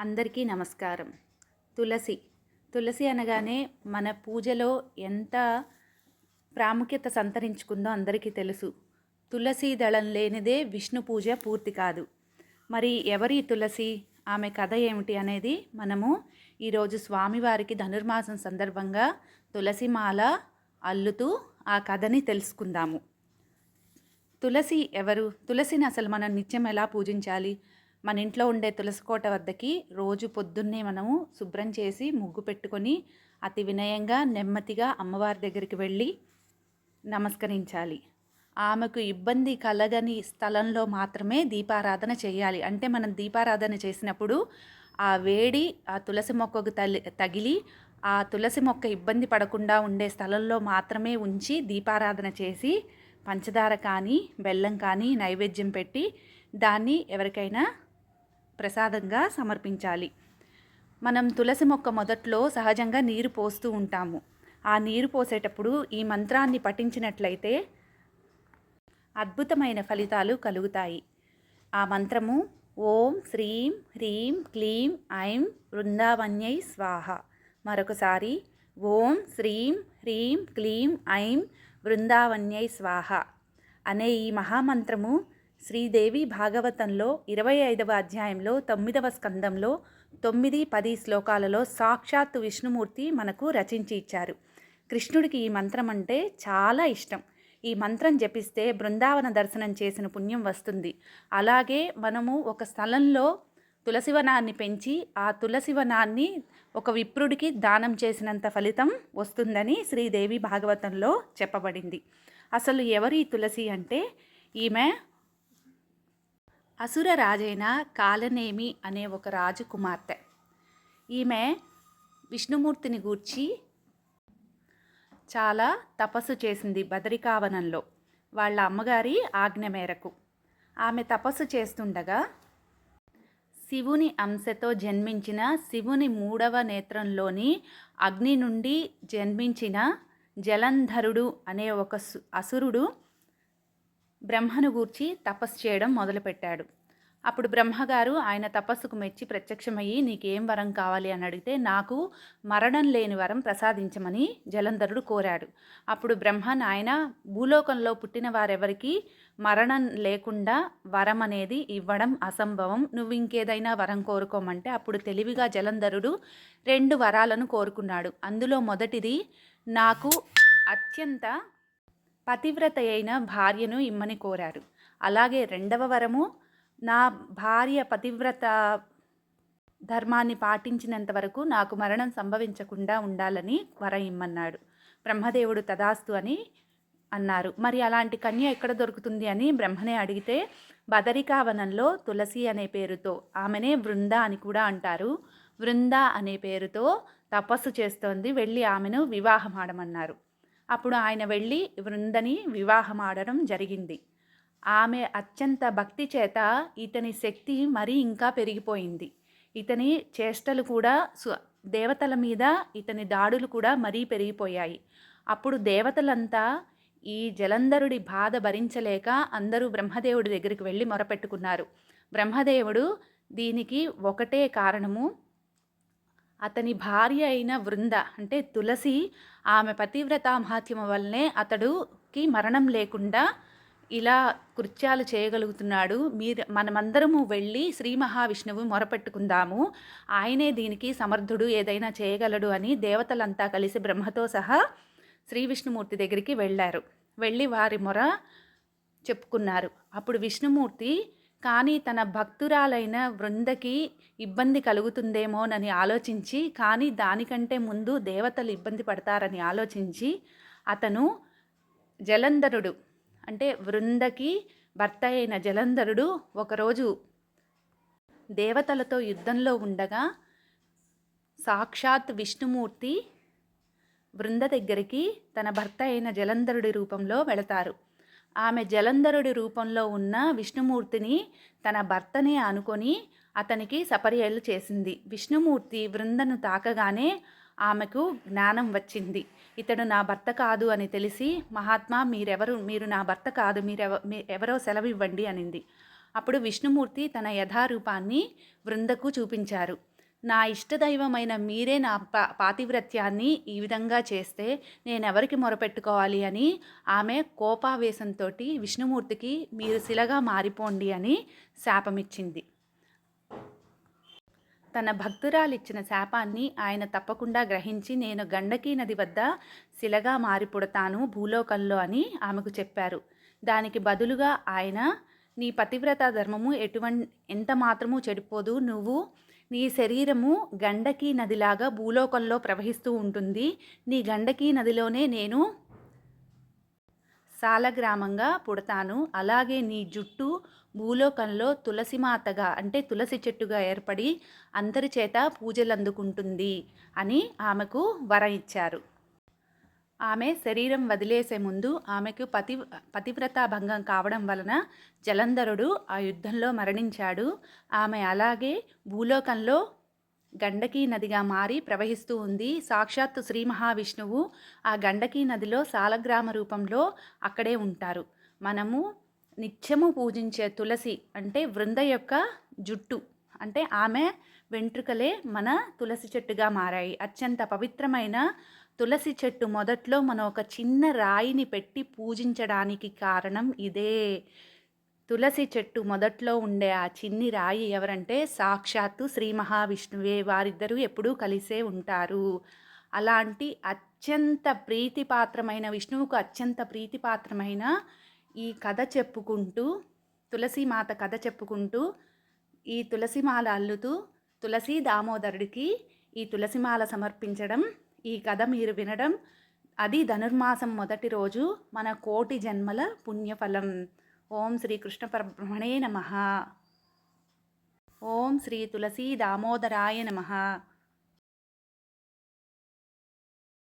అందరికీ నమస్కారం. తులసి. తులసి అనగానే మన పూజలో ఎంత ప్రాముఖ్యత సంతరించుకుందో అందరికీ తెలుసు. తులసి దళం లేనిదే విష్ణు పూజ పూర్తి కాదు. మరి ఎవరి తులసి? ఆమె కథ ఏమిటి అనేది మనము ఈరోజు స్వామివారికి ధనుర్మాసం సందర్భంగా తులసి మాల అల్లుతూ ఆ కథని తెలుసుకుందాము. తులసి ఎవరు? తులసిని అసలు మనం నిత్యం ఎలా పూజించాలి? మన ఇంట్లో ఉండే తులసి కోట వద్దకి రోజు పొద్దున్నే మనము శుభ్రం చేసి ముగ్గు పెట్టుకొని అతి వినయంగా నెమ్మదిగా అమ్మవారి దగ్గరికి వెళ్ళి నమస్కరించాలి. ఆమెకు ఇబ్బంది కలగని స్థలంలో మాత్రమే దీపారాధన చేయాలి. అంటే మనం దీపారాధన చేసినప్పుడు ఆ వేడి ఆ తులసి మొక్కకు తలి తగిలి ఆ తులసి మొక్క ఇబ్బంది పడకుండా ఉండే స్థలంలో మాత్రమే ఉంచి దీపారాధన చేసి పంచదార కానీ బెల్లం కానీ నైవేద్యం పెట్టి దాన్ని ఎవరికైనా ప్రసాదంగా సమర్పించాలి. మనం తులసి మొక్క మొదట్లో సహజంగా నీరు పోస్తూ ఉంటాము. ఆ నీరు పోసేటప్పుడు ఈ మంత్రాన్ని పఠించినట్లయితే అద్భుతమైన ఫలితాలు కలుగుతాయి. ఆ మంత్రము ఓం శ్రీం హ్రీం క్లీం ఐం వృందావన్యై స్వాహ. మరొకసారి ఓం శ్రీం హ్రీం క్లీం ఐం వృందావన్యై స్వాహ. అనే ఈ మహామంత్రము శ్రీదేవి భాగవతంలో ఇరవై ఐదవ అధ్యాయంలో తొమ్మిదవ స్కందంలో తొమ్మిది పది శ్లోకాలలో సాక్షాత్తు విష్ణుమూర్తి మనకు రచించి ఇచ్చారు. కృష్ణుడికి ఈ మంత్రం అంటే చాలా ఇష్టం. ఈ మంత్రం జపిస్తే బృందావన దర్శనం చేసిన పుణ్యం వస్తుంది. అలాగే మనము ఒక స్థలంలో తులసివనాన్ని పెంచి ఆ తులసివనాన్ని ఒక విప్రుడికి దానం చేసినంత ఫలితం వస్తుందని శ్రీదేవి భాగవతంలో చెప్పబడింది. అసలు ఎవరి తులసి అంటే? ఈమె అసుర రాజైన కాలనేమి అనే ఒక రాజు కుమార్తె ఈమె విష్ణుమూర్తిని గూర్చి చాలా తపస్సు చేసింది బదరికావనంలో. వాళ్ళ అమ్మగారి ఆజ్ఞ మేరకు. ఆమె తపస్సు చేస్తుండగా శివుని అంశతో జన్మించిన శివుని మూడవ నేత్రంలోని అగ్ని నుండి జన్మించిన జలంధరుడు అనే ఒక సు- అసురుడు బ్రహ్మను గూర్చి తపస్సు చేయడం మొదలుపెట్టాడు. అప్పుడు బ్రహ్మగారు ఆయన తపస్సుకు మెచ్చి ప్రత్యక్షమయ్యి నీకేం వరం కావాలి అని అడిగితే నాకు మరణం లేని వరం ప్రసాదించమని జలంధరుడు కోరాడు. అప్పుడు బ్రహ్మ నాయన భూలోకంలో పుట్టిన వారెవరికి మరణం లేకుండా వరం అనేది ఇవ్వడం అసంభవం. నువ్వు ఇంకేదైనా వరం కోరుకోమంటే అప్పుడు తెలివిగా జలంధరుడు రెండు వరాలను కోరుకున్నాడు. అందులో మొదటిది నాకు అత్యంత పతివ్రత అయిన భార్యను ఇమ్మని కోరారు. అలాగే రెండవ వరము నా భార్య పతివ్రత ధర్మాన్ని పాటించినంత వరకు నాకు మరణం సంభవించకుండా ఉండాలని వరం ఇమ్మన్నాడు. బ్రహ్మదేవుడు తదాస్తు అని అన్నారు. మరి అలాంటి కన్య ఎక్కడ దొరుకుతుంది అని బ్రహ్మనే అడిగితే బదరికావనంలో తులసి అనే పేరుతో ఆమెనే వృంద అని కూడా అంటారు. వృంద అనే పేరుతో తపస్సు చేస్తోంది వెళ్ళి ఆమెను వివాహమాడమన్నారు. అప్పుడు ఆయన వెళ్ళి వృందని వివాహమాడడం జరిగింది. ఆమె అత్యంత భక్తి చేత ఇతని శక్తి మరీ ఇంకా పెరిగిపోయింది. ఇతని చేష్టలు కూడా దేవతల మీద ఇతని దాడులు కూడా మరీ పెరిగిపోయాయి. అప్పుడు దేవతలంతా ఈ జలంధరుడి బాధ భరించలేక అందరూ బ్రహ్మదేవుడి దగ్గరికి వెళ్ళి మొరపెట్టుకున్నారు. బ్రహ్మదేవుడు దీనికి ఒకటే కారణము అతని భార్య అయిన వృంద అంటే తులసి ఆమె పతివ్రత మహాత్మ్యం వల్లనే అతడుకి మరణం లేకుండా ఇలా కృత్యాలు చేయగలుగుతున్నాడు. మీరు మనమందరము వెళ్ళి శ్రీ మహావిష్ణువు మొరపెట్టుకుందాము. ఆయనే దీనికి సమర్థుడు ఏదైనా చేయగలడు అని దేవతలంతా కలిసి బ్రహ్మతో సహా శ్రీ విష్ణుమూర్తి దగ్గరికి వెళ్ళారు. వెళ్ళి వారి మొర చెప్పుకున్నారు. అప్పుడు విష్ణుమూర్తి కానీ తన భక్తురాలైన వృందకి ఇబ్బంది కలుగుతుందేమోనని ఆలోచించి కానీ దానికంటే ముందు దేవతలు ఇబ్బంది పడతారని ఆలోచించి అతను జలంధరుడు. అంటే వృందకి భర్త అయిన జలంధరుడు ఒకరోజు దేవతలతో యుద్ధంలో ఉండగా సాక్షాత్ విష్ణుమూర్తి వృంద దగ్గరికి తన భర్త అయిన జలంధరుడి రూపంలో వెళతారు. ఆమె జలంధరుడి రూపంలో ఉన్న విష్ణుమూర్తిని తన భర్తనే అనుకొని అతనికి సపర్యలు చేసింది. విష్ణుమూర్తి వృందను తాకగానే ఆమెకు జ్ఞానం వచ్చింది. ఇతడు నా భర్త కాదు అని తెలిసి మహాత్మా మీరెవరు? మీరు నా భర్త కాదు. మీరెవ మీ ఎవరో సెలవు ఇవ్వండి అనింది. అప్పుడు విష్ణుమూర్తి తన యథారూపాన్ని వృందకు చూపించారు. నా ఇష్టదైవమైన మీరే నా పా పాతివ్రత్యాన్ని ఈ విధంగా చేస్తే నేనెవరికి మొరపెట్టుకోవాలి అని ఆమె కోపావేశంతో విష్ణుమూర్తికి మీరు శిలగా మారిపోండి అని శాపమిచ్చింది. తన భక్తురాలిచ్చిన శాపాన్ని ఆయన తప్పకుండా గ్రహించి నేను గండకీ నది వద్ద శిలగా మారిపుడతాను భూలోకంలో అని ఆమెకు చెప్పారు. దానికి బదులుగా ఆయన నీ పతివ్రత ధర్మము ఎటువంటి ఎంత మాత్రము చెడిపోదు. నువ్వు నీ శరీరము గండకీ నదిలాగా భూలోకంలో ప్రవహిస్తూ ఉంటుంది. నీ గండకీ నదిలోనే నేను సాలగ్రామంగా పుడతాను. అలాగే నీ జుట్టు భూలోకంలో తులసిమాతగా అంటే తులసి చెట్టుగా ఏర్పడి అందరి చేత పూజలు అందుకుంటుంది అని ఆమెకు వరం ఇచ్చారు. ఆమె శరీరం వదిలేసే ముందు ఆమెకు పతి పతివ్రత భంగం కావడం వలన జలంధరుడు ఆ యుద్ధంలో మరణించాడు. ఆమె అలాగే భూలోకంలో గండకీ నదిగా మారి ప్రవహిస్తూ ఉంది. సాక్షాత్తు శ్రీ మహావిష్ణువు ఆ గండకీ నదిలో సాలగ్రామ రూపంలో అక్కడే ఉంటారు. మనము నిత్యము పూజించే తులసి అంటే వృంద యొక్క జుట్టు అంటే ఆమె వెంట్రుకలే మన తులసి చెట్టుగా మారాయి. అత్యంత పవిత్రమైన తులసి చెట్టు మొదట్లో మనం ఒక చిన్న రాయిని పెట్టి పూజించడానికి కారణం ఇదే. తులసి చెట్టు మొదట్లో ఉండే ఆ చిన్ని రాయి ఎవరంటే సాక్షాత్తు శ్రీ మహావిష్ణువే. వారిద్దరూ ఎప్పుడూ కలిసే ఉంటారు. అలాంటి అత్యంత ప్రీతిపాత్రమైన విష్ణువుకు అత్యంత ప్రీతిపాత్రమైన ఈ కథ చెప్పుకుంటూ తులసీమాత కథ చెప్పుకుంటూ ఈ తులసిమాల అల్లుతూ తులసి దామోదరుడికి ఈ తులసిమాల సమర్పించడం ఈ కథ మీరు వినడం అది ధనుర్మాసం మొదటి రోజు మన కోటి జన్మల పుణ్యఫలం. ఓం శ్రీ కృష్ణ పరబ్రహ్మణే నమ. ఓం శ్రీ తులసీ దామోదరాయ నమ.